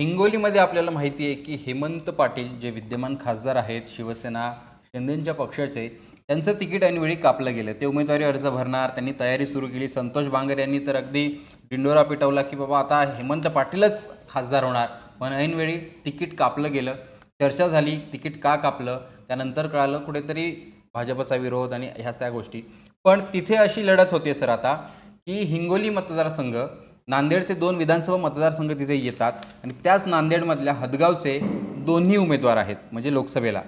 हिंगोलीमध्ये आपल्याला माहिती आहे की हेमंत पाटील जे विद्यमान खासदार आहेत शिवसेना शिंदेच्या पक्षाचे त्यांचं तिकीट ऐनवेळी कापलं गेलं. ते उमेदवारी अर्ज भरणार त्यांनी तयारी सुरू केली. संतोष बांगर यांनी तर अगदी डिंडोरा पिटवला की बाबा आता हेमंत पाटीलच खासदार होणार. पण ऐनवेळी तिकीट कापलं गेलं. चर्चा झाली तिकीट का कापलं? त्यानंतर कळालं कुठेतरी भाजपचा विरोध आणि ह्या त्या गोष्टी. पण तिथे अशी लढत होते सर आता की हिंगोली मतदारसंघ नांदेडचे दोन विधानसभा मतदारसंघ तिथे येतात आणि त्याच नांदेडमधल्या हदगावचे दोन्ही उमेदवार आहेत म्हणजे लोकसभेला.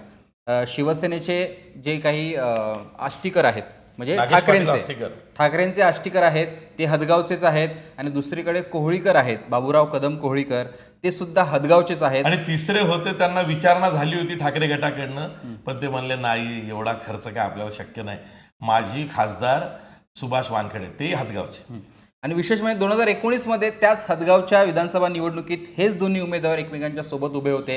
शिवसेनेचे जे काही आष्टीकर आहेत म्हणजे ठाकरेंचे. ठाकरेंचे आष्टीकर आहेत ते हदगावचेच आहेत आणि दुसरीकडे कोहळीकर आहेत बाबूराव कदम कोहळीकर ते सुद्धा हदगावचेच आहेत. आणि तिसरे होते त्यांना विचारणा झाली होती ठाकरे गटाकडनं पण ते म्हणले नाही एवढा खर्च काय आपल्याला शक्य नाही. माझी खासदार सुभाष वानखेडे ते हदगावचे. आणि विशेष म्हणजे दोन हजार एकोणीसमध्ये त्याच हदगावच्या विधानसभा निवडणुकीत हेच दोन्ही उमेदवार एकमेकांच्या सोबत उभे होते.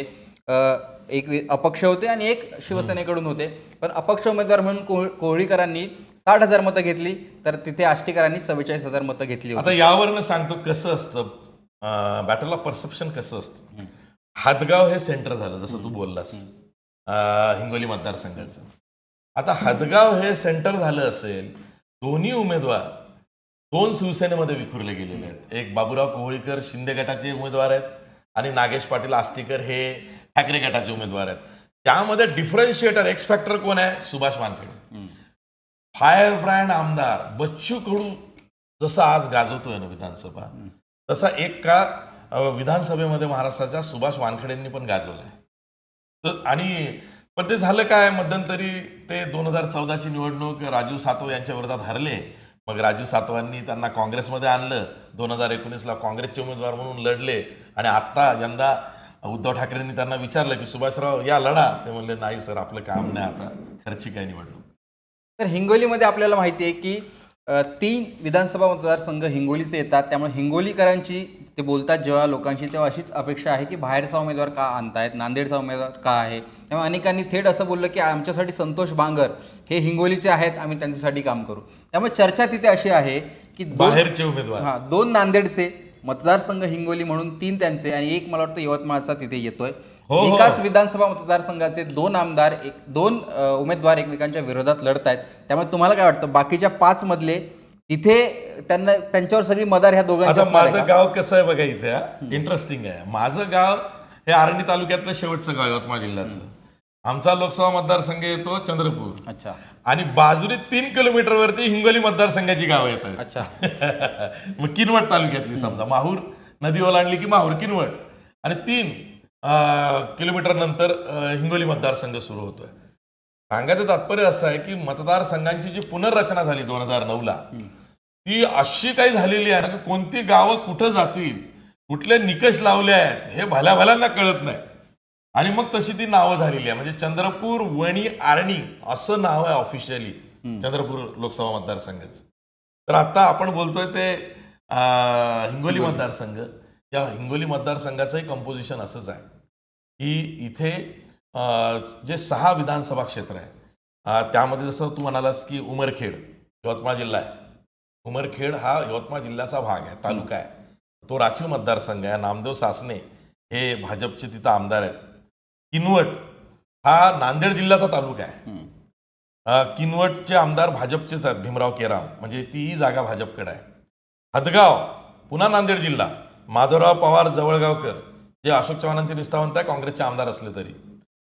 एक अपक्ष होते आणि एक शिवसेनेकडून होते. पण अपक्ष उमेदवार म्हणून कोह कोहळीकरांनी साठ हजार मतं घेतली तर तिथे आष्टीकरांनी चव्वेचाळीस हजार मतं घेतली आता यावरनं सांगतो कसं असतं. बॅटल ऑफ परसेप्शन कसं असतं? हदगाव हे सेंटर झालं जसं तू बोललास. हिंगोली मतदारसंघाचं. आता हदगाव हे सेंटर झालं असेल दोन्ही उमेदवार दोन शिवसेनेमध्ये विखुरले गेलेले आहेत. एक बाबूराव कोहळीकर शिंदे गटाचे उमेदवार आहेत आणि नागेश पाटील आष्टीकर हे ठाकरे गटाचे उमेदवार आहेत. त्यामध्ये डिफरन्शिएटर एक्स फॅक्टर कोण आहे? सुभाष वानखेडे. फायर ब्रँड आमदार बच्चू कडू जसं आज गाजवतोय ना विधानसभा तसा एक का विधानसभेमध्ये महाराष्ट्राच्या सुभाष वानखेडेंनी पण गाजवलाय. तर आणि पण ते झालं काय? मध्यंतरी ते दोन हजार चौदाची निवडणूक राजीव सातव यांच्या विरोधात हरले. मग राजीव सातवांनी त्यांना काँग्रेसमध्ये आणलं. दोन हजार एकोणीसला काँग्रेसचे उमेदवार म्हणून लढले. आणि आत्ता यंदा उद्धव ठाकरेंनी त्यांना विचारलं की सुभाषराव या लढा. ते म्हणले नाही सर आपलं काम नाही आता. खर्ची काय निवडणूक? तर हिंगोलीमध्ये आपल्याला माहिती आहे की तीन विधानसभा मतदारसंघ हिंगोलीचे येतात. त्यामुळे हिंगोलीकरांची ते बोलतात जेव्हा लोकांशी तेव्हा अशीच अपेक्षा आहे की बाहेरचा उमेदवार का आणतायत नांदेडचा उमेदवार का आहे? त्यामुळे अनेकांनी थेट असं बोललं की आमच्यासाठी संतोष बांगर हे हिंगोलीचे आहेत आम्ही त्यांच्यासाठी काम करू. त्यामुळे चर्चा तिथे अशी आहे की बाहेरचे उमेदवार. हा दोन नांदेडचे मतदारसंघ हिंगोली म्हणून तीन त्यांचे आणि एक मला वाटतं यवतमाळचा तिथे येतोय. हो, हो. एकाच विधानसभा मतदारसंघाचे दोन आमदार एक दोन उमेदवार एकमेकांच्या विरोधात लढत आहेत त्यामुळे तुम्हाला काय वाटतं? बाकीच्या पाच मधले तिथे त्यांना त्यांच्यावर सगळी मदार ह्या दोघांच्या आता माझं गाव कसं आहे बघा इथे इंटरेस्टिंग आहे. माझं गाव हे आर्णी तालुक्यातलं शेवटचं गाव यवतमाळ जिल्ह्याचं आमचा लोकसभा मतदारसंघ येतो चंद्रपूर. अच्छा. आणि बाजूने तीन किलोमीटरवरती हिंगोली मतदारसंघाची गावं येतात अच्छा. मग किनवट तालुक्यातली समजा. माहूर नदी ओलांडली की माहूर किनवट. आणि तीन किलोमीटर नंतर हिंगोली मतदारसंघ सुरू होतोय. सांगायचं तात्पर्य असं आहे की मतदारसंघांची जी पुनर्रचना झाली दोन हजार नऊला ती अशी काही झालेली आहे की कोणती गावं कुठं जातील कुठले निकष लावले आहेत हे भल्या भल्यांना कळत नाही. आणि मग तशी ती नावं झालेली आहे. म्हणजे चंद्रपूर वणी आर्णी असं नाव आहे ऑफिशियली चंद्रपूर लोकसभा मतदारसंघाचं. तर आता आपण बोलतोय ते हिंगोली मतदारसंघ. या हिंगोली मतदारसंघाचंही कंपोजिशन असंच आहे. की इथे जे सहा विधानसभा क्षेत्र आहे त्यामध्ये जसं तू म्हणालास की उमरखेड यवतमाळ जिल्हा आहे. उमरखेड हा यवतमाळ जिल्ह्याचा भाग आहे तालुका आहे. तो राखीव मतदारसंघ आहे. नामदेव सासने हे भाजपचे तिथं आमदार आहेत. किनवट हा नांदेड जिल्ह्याचा तालुका आहे. किनवटचे आमदार भाजपचेच आहेत भीमराव केराम. म्हणजे तीही जागा भाजपकडे आहे. हदगाव पुन्हा नांदेड जिल्हा. माधवराव पवार जवळगावकर जे अशोक चव्हाणांचे निष्ठावंत आहे काँग्रेसचे आमदार असले तरी.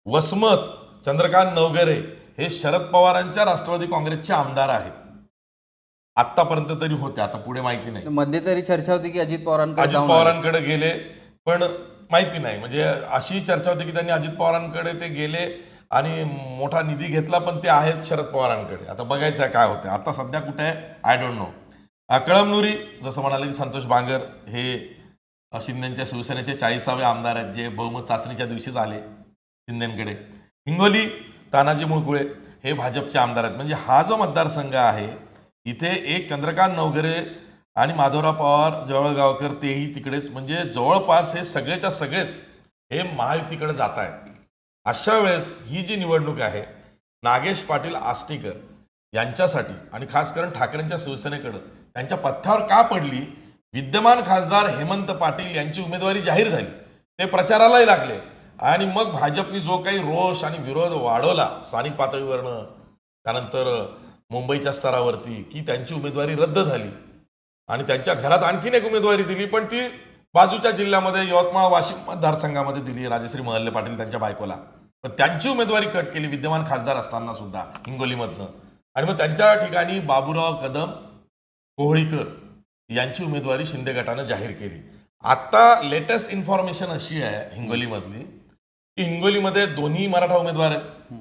वसमत चंद्रकांत नवगरे हे शरद पवारांच्या राष्ट्रवादी काँग्रेसचे आमदार आहेत. आतापर्यंत तरी होते आता पुढे माहिती नाही. मध्ये तरी चर्चा होती की अजित पवारांकडे अजित. पवारांकडे गेले पण माहिती नाही. म्हणजे अशी चर्चा होती की त्यांनी अजित पवारांकडे ते गेले आणि मोठा निधी घेतला पण ते आहेत शरद पवारांकडे. आता बघायचं आहे काय होते आता सध्या कुठे आहे? आय डोंट नो कळमनुरी जसं म्हणाले की संतोष बांगर हे शिंदेच्या शिवसेनेचे चाळीसावे आमदार आहेत जे बहुमत चाचणीच्या दिवशीच आले शिंदेकडे. हिंगोली तानाजी मुळकुळे हे भाजपचे आमदार आहेत. म्हणजे हा जो मतदारसंघ आहे इथे एक चंद्रकांत नवघरे आणि माधवराव पवार जवळगावकर तेही तिकडेच. म्हणजे जवळपास हे सगळेच्या सगळेच हे महायुतीकडे जात आहेत. अशा वेळेस ही जी निवडणूक आहे नागेश पाटील आष्टीकर यांच्यासाठी आणि खास करून ठाकरेंच्या शिवसेनेकडं त्यांच्या पथ्यावर का पडली? विद्यमान खासदार हेमंत पाटील यांची उमेदवारी जाहीर झाली. ते प्रचारालाही लागले. आणि मग भाजपनी जो काही रोष आणि विरोध वाढवला स्थानिक पातळीवरनं त्यानंतर मुंबईच्या स्तरावरती की त्यांची उमेदवारी रद्द झाली. आणि त्यांच्या घरात आणखीन एक उमेदवारी दिली पण ती बाजूच्या जिल्ह्यामध्ये यवतमाळ वाशिम मतदारसंघामध्ये दिली राजश्री महल्ले पाटील त्यांच्या बायकोला. पण त्यांची उमेदवारी कट केली विद्यमान खासदार असताना सुद्धा हिंगोलीमधनं. आणि मग त्यांच्या ठिकाणी बाबूराव कदम कोहळीकर यांची उमेदवारी शिंदे गटानं जाहीर केली. आता लेटेस्ट इन्फॉर्मेशन अशी आहे हिंगोलीमधली हिंगोलीमध्ये दोन्ही मराठा उमेदवार आहेत.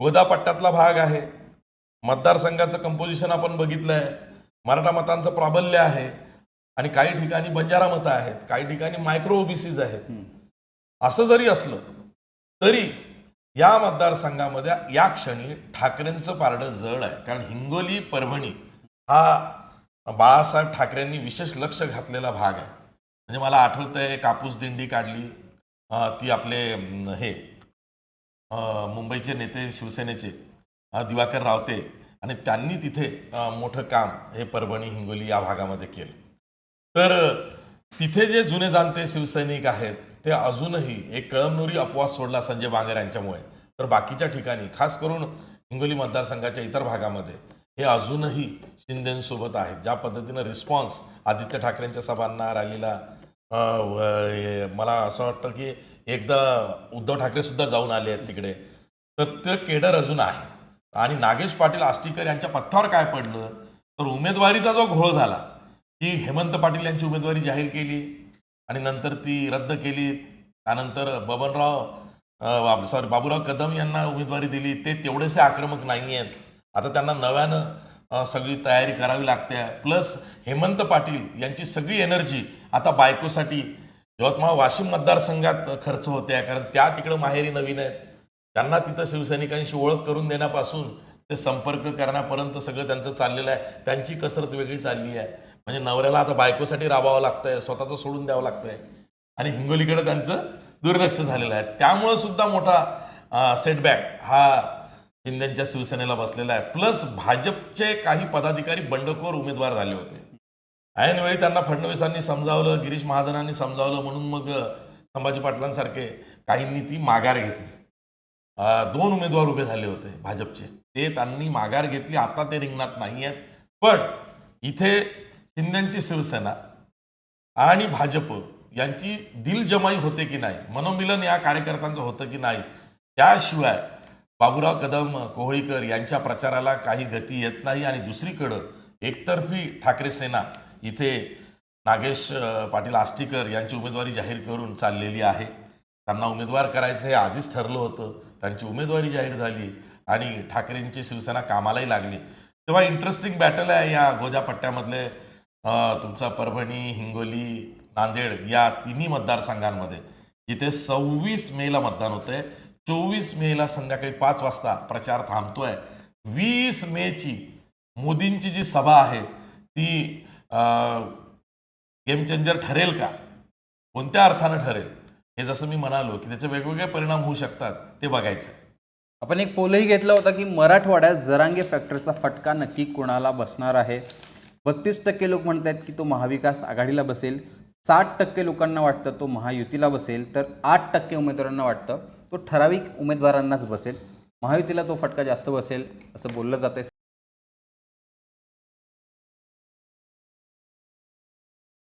गोदा पट्ट्यातला भाग आहे. मतदारसंघाचं कंपोजिशन आपण बघितलंय. मराठा मतांचं प्राबल्य आहे. आणि काही ठिकाणी बंजारा मतं आहेत. काही ठिकाणी मायक्रो ओबीसीज आहेत. असं जरी असलं तरी या मतदारसंघामध्ये या क्षणी ठाकरेंचं पारडं जड आहे. कारण हिंगोली परभणी हा बाळासाहेब ठाकरेंनी विशेष लक्ष घातलेला भाग आहे. म्हणजे मला आठवतंय कापूस दिंडी काढली. ती आपले हे मुंबईचे नेते शिवसेनेचे दिवाकर रावते आणि त्यांनी तिथे मोठं काम हे परभणी हिंगोली या भागामध्ये केलं. तर तिथे जे जुने जाणते शिवसैनिक आहेत ते अजूनही एक कळमनुरी अपवास सोडला संजय बांगर यांच्यामुळे. तर बाकीच्या ठिकाणी खास करून हिंगोली मतदारसंघाच्या इतर भागामध्ये हे अजूनही शिंदेंसोबत आहेत. ज्या पद्धतीनं रिस्पॉन्स आदित्य ठाकरेंच्या सभांना रॅलीला मला असं वाटतं की एकदा उद्धव ठाकरे सुद्धा जाऊन आले आहेत तिकडे. तर ते केडर अजून आहे आणि नागेश पाटील आष्टीकर यांच्या पथ्यावर काय पडलं? तर उमेदवारीचा जो घोळ झाला की हेमंत पाटील यांची उमेदवारी जाहीर केली आणि नंतर ती रद्द केली. त्यानंतर बबनराव सॉरी बाबूराव कदम यांना उमेदवारी दिली. ते तेवढेसे आक्रमक नाही आहेत आता त्यांना नव्यानं सगळी तयारी करावी लागते. प्लस हेमंत पाटील यांची सगळी एनर्जी आता बायकोसाठी. यवतमाळ वाशिम मतदारसंघात खर्च होते आहे कारण त्या तिकडं माहेरी नवीन आहेत. त्यांना तिथं शिवसैनिकांशी ओळख करून देण्यापासून ते संपर्क करण्यापर्यंत सगळं त्यांचं चाललेलं आहे. त्यांची कसरत वेगळी चालली आहे. म्हणजे नवऱ्याला आता बायकोसाठी राबावं लागतंय स्वतःचं सोडून द्यावं लागतंय. आणि हिंगोलीकडे त्यांचं दुर्लक्ष झालेलं आहे. त्यामुळं सुद्धा मोठा सेटबॅक हा शिंदेच्या शिवसेनेला बसलेला आहे. प्लस भाजपचे काही पदाधिकारी बंडखोर उमेदवार झाले होते. ऐनवेळी त्यांना फडणवीसांनी समजावलं गिरीश महाजनांनी समजावलं म्हणून मग संभाजी पाटलांसारखे काहींनी ती माघार घेतली. दोन उमेदवार उभे झाले होते भाजपचे. ते त्यांनी माघार घेतली. आता ते रिंगणात नाही आहेत. पण इथे शिंदेची शिवसेना आणि भाजप यांची दिलजमाई होते की नाही मनोमिलन या कार्यकर्त्यांचं होतं की नाही त्याशिवाय बाबुराव कदम कोहळीकर यांच्या प्रचाराला काही गती येत नाही आणि दुसरीकडं एकतर्फी ठाकरे सेना इथे नागेश पाटील आष्टीकर यांची उमेदवारी जाहीर करून चाललेली आहे. त्यांना उमेदवार करायचं हे आधीच ठरलं होतं. त्यांची उमेदवारी जाहीर झाली आणि ठाकरेंची शिवसेना कामालाही लागली. तेव्हा इंटरेस्टिंग बॅटल आहे या गोद्यापट्ट्यामधले तुमचा परभणी हिंगोली नांदेड या तिन्ही मतदारसंघांमध्ये. जिथे सव्वीस मेला मतदान होते चोवीस मेला संध्याकाळी पाच वाजता प्रचार थांबतोय. वीस मेची मोदींची जी सभा आहे ती गेम चेंजर ठरेल का? कोणत्या अर्थानं ठरेल? हे जसं मी म्हणालो की त्याचे वेगवेगळे परिणाम होऊ शकतात ते बघायचं. आपण एक पोलही घेतला होता की मराठवाड्यात जरांगे फॅक्टरचा फटका नक्की कोणाला बसणार आहे? बत्तीस टक्के लोक म्हणत आहेत की तो महाविकास आघाडीला बसेल. साठ टक्के लोकांना वाटतं तो महायुतीला बसेल. तर आठ टक्के उमेदवारांना वाटतं तो ठराविक उमेदवारांनाच बसेल. महायुतीला तो फटका जास्त बसेल असं बोललं जातं